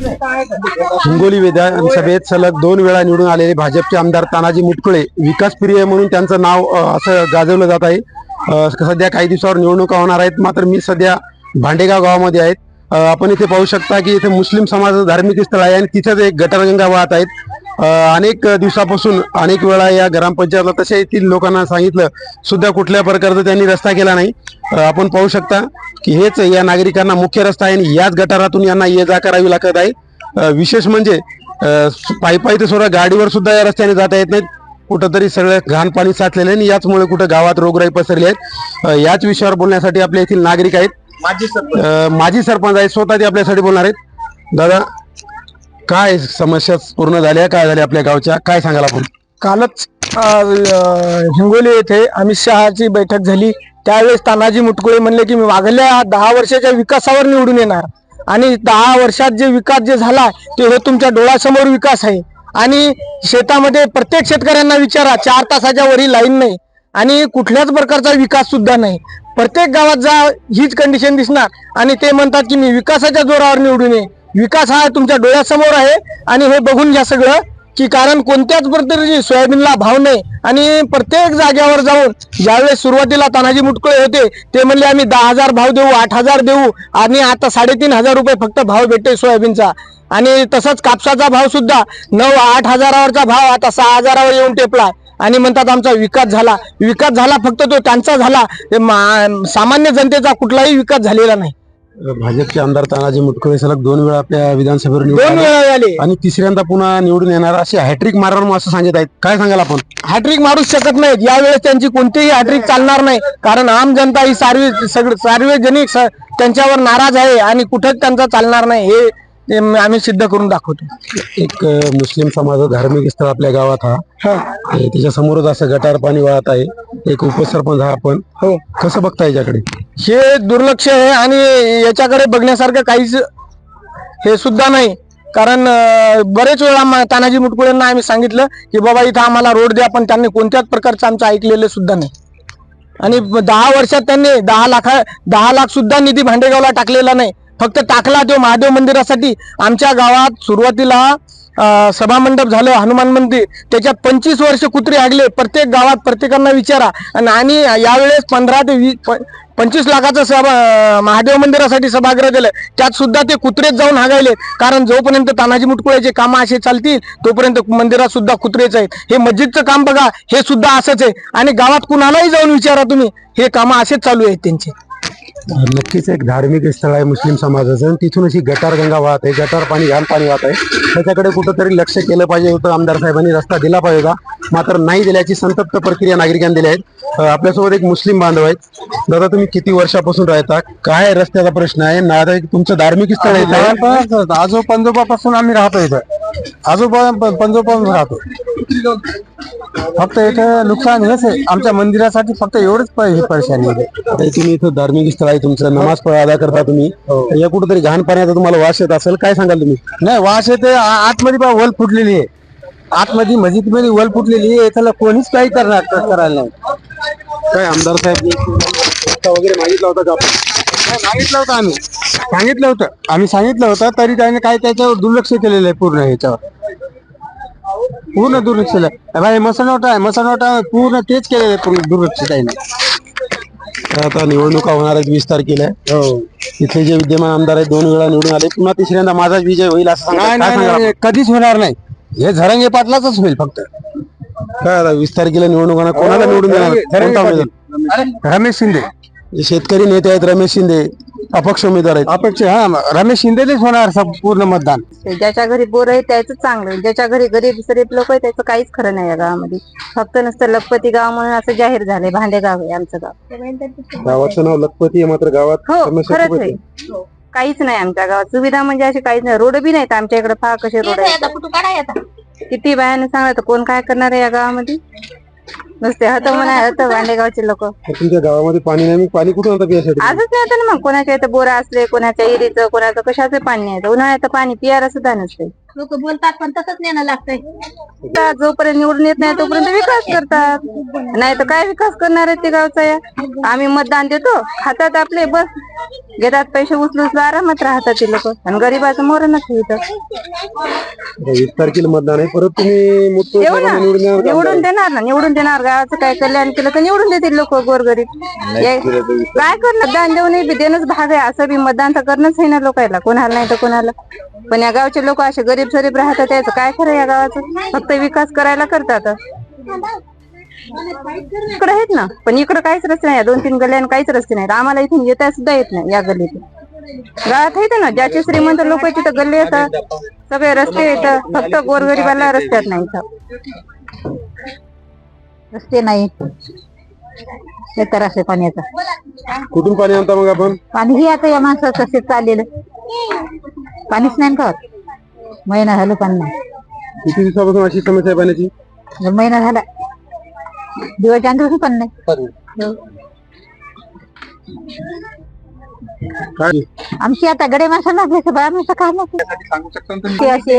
हिंगोली विधानसभेत सलग दोन वेळा निवडून आलेले भाजपचे आमदार तानाजी मुटकुळे विकासप्रिय म्हणून त्यांचं नाव असं गाजवलं जात आहे. सध्या काही दिवसावर निवडणुका होणार आहेत मात्र मी सध्या भांडेगाव गावामध्ये आहेत. आपण इथे पाहू शकता की इथे मुस्लिम समाजाचं धार्मिक स्थळ आहे आणि तिथेच एक गटारगंगा वाहत आहेत. अनेक दिवसापासून अनेक वेळा या ग्रामपंचायतला तसे येथील लोकांना सांगितलं सुद्धा कुठल्या प्रकारचा त्यांनी रस्ता केला नाही. आपण पाहू शकता की हेच या नागरिकांना मुख्य रस्ता आहे आणि याच गटारातून यांना ये जा करावी लागत आहे. विशेष म्हणजे पायी पायी तर सोडा गाडीवर सुद्धा या रस्त्याने जाता येत नाहीत. कुठंतरी सगळं घाण पाणी साचलेलं आहे आणि याचमुळे कुठं गावात रोगराई पसरली आहेत. याच विषयावर बोलण्यासाठी आपल्या येथील नागरिक आहेत. माजी सरपंच आहेत स्वतः ते आपल्यासाठी बोलणार आहेत. दादा काय समस्या पूर्ण झाल्या? काय झाल्या आपल्या गावच्या? काय सांगाल आपण? कालच हिंगोली येथे अमित शहाची बैठक झाली. त्यावेळेस तानाजी मुटकुळे म्हणले की मी मागल्या दहा वर्षाच्या विकासावर निवडून येणार. आणि दहा वर्षात जे विकास जे झाला ते हे तुमच्या डोळ्यासमोर विकास आहे. आणि शेतामध्ये प्रत्येक शेतकऱ्यांना विचारा चार तासाच्या वरी लाईन नाही. आणि कुठल्याच प्रकारचा विकास सुद्धा नाही. प्रत्येक गावात जा हीच कंडिशन दिसणार. आणि ते म्हणतात की मी विकासाच्या जोरावर निवडून ये विकास हा तुमच्या डोळ्यासमोर आहे आणि हे बघून घ्या सगळं की कारण कोणत्याच प्रकारची सोयाबीनला भाव नाही. आणि प्रत्येक जाग्यावर जाऊन ज्यावेळेस सुरुवातीला तानाजी मुटकुळे होते ते म्हणले आम्ही दहा हजार भाव देऊ आठ हजार देऊ आणि आता साडेतीन हजार रुपये फक्त भाव भेटते सोयाबीनचा. आणि तसंच कापसाचा भाव सुद्धा नऊ आठ हजारावरचा भाव आता सहा हजारावर येऊन टेपला. आणि म्हणतात आमचा विकास झाला. विकास झाला फक्त तो त्यांचा झाला. मा- सामान्य जनतेचा कुठलाही विकास झालेला नाही. भाजपचे आमदार तानाजी मुटकुळे सलग दोन वेळा आपल्या विधानसभेवर निवडून दोन आले. वेळा आणि तिसऱ्यांदा पुन्हा निवडून येणार असे हॅट्रिक मारणार म्हणून असं सांगत आहेत. काय सांगाल आपण? हॅट्रिक मारूच शकत नाहीत. यावेळेस त्यांची कोणतीही हॅट्रिक चालणार नाही. कारण आम जनता ही सार्व सगळं सार्वजनिक स- त्यांच्यावर नाराज आहे आणि कुठेच त्यांचा चालणार नाही. हे आम्ही सिद्ध करून दाखवतो. एक अ, मुस्लिम समाज धार्मिक स्थळ आपल्या गावात हा. त्याच्या समोरच असं गटार पाणी वाहत आहे. एक उपसरपंच हा आपण. हो. कसं बघता याच्याकडे? हे दुर्लक्ष आहे आणि याच्याकडे बघण्यासारखं काहीच हे सुद्धा नाही. कारण बरेच वेळा आम्हा- तानाजी मुटकुळेंना आम्ही सांगितलं की बाबा इथं आम्हाला रोड द्या पण त्यांनी कोणत्याच प्रकारचं आमचं ऐकलेलं सुद्धा नाही. आणि दहा वर्षात त्यांनी दहा लाख दहा लाख सुद्धा निधी भांडेगावला टाकलेला नाही. फक्त टाकला तो महादेव मंदिरासाठी. आमच्या गावात सुरुवातीला सभामंडप सभा मंडप झालं हनुमान मंदिर. त्याच्यात पंचवीस वर्ष कुत्रे हागले प्रत्येक गावात प्रत्येकांना विचारा. आणि आणि यावेळेस पंधरा ते वीस प- पंचवीस लाखाचं सभा महादेव मंदिरासाठी सभागृह दिलं त्यात सुद्धा ते कुत्रेच जाऊन हागायले. कारण जोपर्यंत तानाजी मुटकुळ्याचे कामं असे चालतील तोपर्यंत मंदिरात सुद्धा कुत्रेच आहेत. हे मस्जिदचं काम बघा हे सुद्धा असंच आहे. आणि गावात कुणालाही जाऊन विचारा तुम्ही हे कामं असेच चालू आहेत त्यांचे. नक्कीच एक धार्मिक स्थळ आहे मुस्लिम समाजाचं. आणि तिथून अशी गटार गंगा वाहत आहे गटार पाणी घाण पाणी वाहत आहे. त्याच्याकडे कुठंतरी लक्ष केलं पाहिजे होतं. आमदार साहेबांनी रस्ता दिला पाहिजे होता. मात्र नाही दिल्याची संतप्त प्रक्रिया नागरिकांनी दिली आहेत आपल्यासोबत एक मुस्लिम बांधव आहेत. दादा तुम्ही किती वर्षापासून राहता? काय रस्त्याचा प्रश्न आहे? ना आता तुमचं धार्मिक स्थळ आहे. आजो पंजोबापासून आम्ही राहतो इथं. आजोबा पंजोबा राहतो. फक्त इथं नुकसान हेच आहे. आमच्या मंदिरासाठी फक्त एवढंच हे परेशानी आहे तुम्ही इथं धार्मिक स्थळ आहे तुमचं नमाज अदा करता तुम्ही. तर या कुठेतरी घाण पाण्याचा तुम्हाला वास येत असेल काय सांगाल तुम्ही? नाही वास येते आतमध्ये बा वल फुटलेली आहे. आतमध्ये मस्जिदमध्ये वल फुटलेली आहे. त्याला कोणीच काही करणार करायला नाही. काय आमदार साहेब रस्ता वगैरे मागितला होता का आपण? सांगितलं होतं आम्ही. सांगितलं होतं. आम्ही सांगितलं होतं तरी त्याने काय त्याच्यावर दुर्लक्ष केलेलं आहे पूर्ण ह्याच्यावर. पूर्ण दुर्लक्ष केलं. भाई मसनोटा आहे मसनोटा पूर्ण तेच केलेलं आहे पूर्ण दुर्लक्ष त्याने. तर आता निवडणुका होणार आहेत वीस तारखेला. इथले जे विद्यमान आमदार आहेत दोन वेळा निवडून आले. पुन्हा तिसऱ्यांदा माझाच विजय होईल असं सांगतात. नाही काय नाही सांगाल नाही, कधीच होणार नाही. हे झरंगे पाटलाच होईल फक्त? काय आता वीस तारखेला निवडणुकांना कोणाला निवडून देणार? कोणता. उमेदवार? रमेश शिंदे. जे शेतकरी नेते आहेत रमेश शिंदे. अपक्ष उमेदवार आहेत. अपेक्षा हा रमेश शिंदेच होणार सब पूर्ण मतदान. ज्याच्या घरी बोर आहे त्याचं चांगलं ज्याच्या घरी गरीब सरीब लोक आहे त्याचं काहीच खरं नाही या गावामध्ये. फक्त नुसतं लखपती गाव म्हणून असं जाहीर झालंय. भांडे गाव आहे आमचं गाव. गावाचं नाव लखपती आहे मात्र गावात. हो समस्या खरंच आहे. आहेत. काहीच नाही आमच्या गावात. सुविधा म्हणजे अशी काहीच नाही. रोड बी नाहीत आमच्या इकडे. पहा कसे रोड आहेत. किती बायाने सांगलं तर कोण काय करणार आहे या गावामध्ये? नुसते हत म्हणा हत भांडेगावचे लोक. तुमच्या गावामध्ये पाणी नाही. मग पाणी कुठून असंच येतं ना मग. कोणाच्या इथं बोरा असले कोणाच्या इरीचं कोणाचं कशाचं पाणी नाही येतं. उन्हाळ्यात पाणी पियाला सुद्धा नसते. लोक बोलतात पण तसंच नेणं लागतंय. जोपर्यंत निवडून येत नाही तोपर्यंत विकास करतात. नाही तर काय विकास करणार आहे ते गावचा या? आम्ही मतदान देतो खातात आपले बस. घेतात पैसे उचलू उचलू आरामात राहतात ते लोक. आणि गरीबाचं मोरणच इथं. आता वीस तारखेला मतदान आहे परत तुम्ही निवडून देणार का? निवडून देणार ना निवडून देणार. गावाचं काय कल्याण केलं तर निवडून देतील लोक गोरगरीब. काय कर मतदान देऊन बी देणंच भाग आहे. असं बी मतदान तर करणंच आहे ना लोकांना कोणाला नाही तर कोणाला. पण या गावचे लोक असे गरीब सरीब राहतात त्याचं काय खरं या गावाचं? फक्त विकास करायला करतात. इकडे आहेत ना. पण इकडे काहीच रस्ते नाही. दोन तीन गल्ल्यान काहीच रस्ते नाहीत. आम्हाला इथून येता सुद्धा येत नाही या गल्लीतून गावात आहेत ना. ज्याचे श्रीमंत लोक तिथं गल्ले येतात. सगळे रस्ते येतात. फक्त गोरगरिबाला रस्त्यात नाही इथं. रस्ते नाही. असे पाण्याचं. कुठून पाणी आणता मग आपण? पाणी हे आता या माणसाचं तसेच चाललेलं. पाणीच नाही गावात महिना झालं पाणी नाही. किती दिवसापासून अशी समस्या आहे पाण्याची महिना झाला. दिवस चांदूर पण नाही. काय? आमची आता गडे माणसं लागले तर बाया माणसं काय नसते ते असे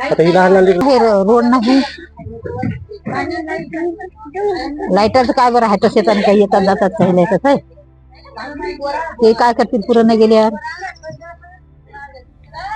आता ही लहान लहान हे रो- रोड नाही. लाईटाचं काय बरं आहे तसे पण काही येतात जातात काही लाईटच आहे ते काय करतील पुरं नाही गेल्यावर?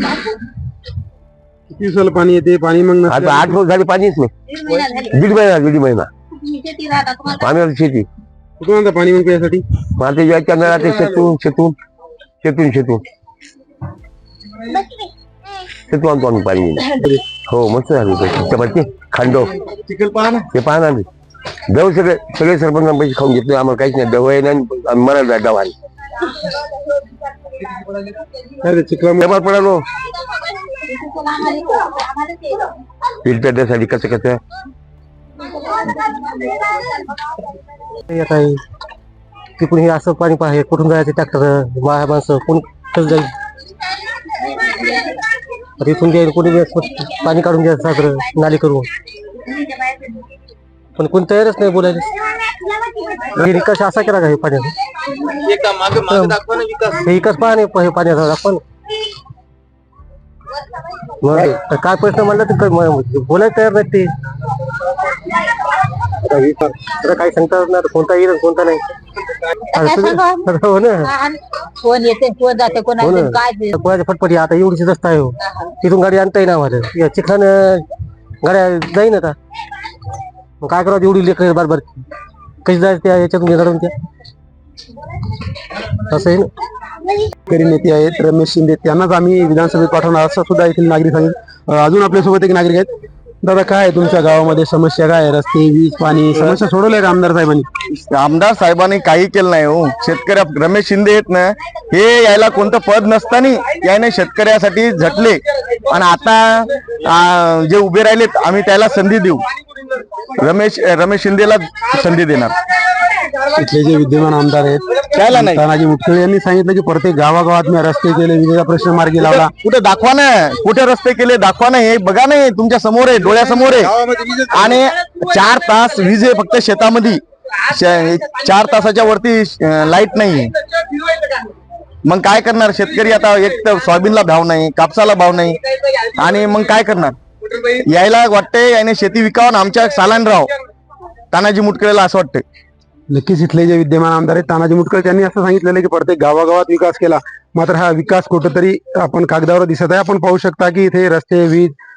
किती दिवसाला पाणी येते? पाणी मग आता आठ वर्ष झाली पाणीच नाही. दीड महिना दीड महिना पाण्याची शेती कुठून आणता पाणी मग याच्या नळाते शेतून शेतून शेतून शेतून. शेतून आणतो आम्ही पाणी. हो मस्त झाली त्याच्यावरती खांडो. चिखल पाहा ना. ते पाहा ना दव सगळे सगळे सरपंच पैसे खाऊन घेतले. आम्हाला काहीच नाही. दव आहे नाही मराठा दवा काय ते चिखलामुळे पेपर पडालो फिल्टर त्यासाठी कसं कसं? येत आहे तिकडून हे असं पाणी पाहिजे कुठून जायचं ट्रॅक्टर बाया माणसं कोण कसं जाईल? आता इथून द्यायला कोणी पाणी काढून द्यायचं साखर नाली करून. पण कोणी तयारच नाही बोलायला. निकष असा केला का हे पाण्याचा? हे विकास. पाणी हे पाण्याचा दाखवा ना. मग तर काय प्रश्न म्हणला तर काय म- बोलायला तयार नाही ते. आता हे आता काही सांगता येत नाही आता कोणता येईल आणि कोणता नाही. आता सगळं- हो ना. कोण येते कोण जाते हो कोणाचे ना. काय ते. कोणाच्या फटफटी आता एवढीच रस्ता आहे हो. तिथून गाडी आणता येईना आम्हाला. या चिखलानं गाड्या जाईन आता. मग काय करावं एवढी लेख बार कशी जायचं त्या याच्यातून घेणार त्या? असं आहे नेते आहेत रमेश शिंदे त्यांनाच आम्ही विधानसभेत पाठवणार असं सुद्धा येथील नागरिक सांगितलं अजून आपल्यासोबत एक नागरिक आहेत. दादा काय आहे तुमच्या गावामध्ये? समस्या काय आहे? रस्ते वीज पाणी समस्या सोडवल्या का आमदार साहेबांनी? आमदार साहेबांनी काही केलं नाही हो. शेतकऱ्या रमेश शिंदे आहेत ना हे यायला कोणतं पद नसताना याने शेतकऱ्यासाठी झटले. आणि आता आ, जे उभे राहिलेत आम्ही त्याला संधी देऊ. रमेश रमेश शिंदेला संधी देणार. इथले जे विद्यमान आमदार आहेत त्याला नाही? तानाजी मुटकुळे यांनी सांगितलं की प्रत्येक गावागावात मी रस्ते केले विजेचा प्रश्न मार्गी लावला. कुठे दाखवा ना कुठे रस्ते केले दाखवा ना हे बघा ना हे तुमच्यासमोर आहे डोळ्यासमोर आहे. आणि चार तास वीज आहे फक्त शेतामध्ये. चार तासाच्या वरती लाइट नाही मग काय करणार? शेतकरी आता एक तर सोयाबीनला भाव नाही कापसाला भाव नाही. आणि मग काय करणार? यायला वाटतंय याने शेती विकावं आणि आमच्या सालान राव तानाजी मुटकळेला असं वाटतंय. नक्कीच इथले जे विद्यमान आमदार आहेत तानाजी मुटकर त्यांनी असं सांगितलेलं आहे की प्रत्येक गावागावात विकास केला. मात्र हा विकास कुठंतरी आपण कागदावर दिसत आहे. आपण पाहू शकता की इथे रस्ते वीज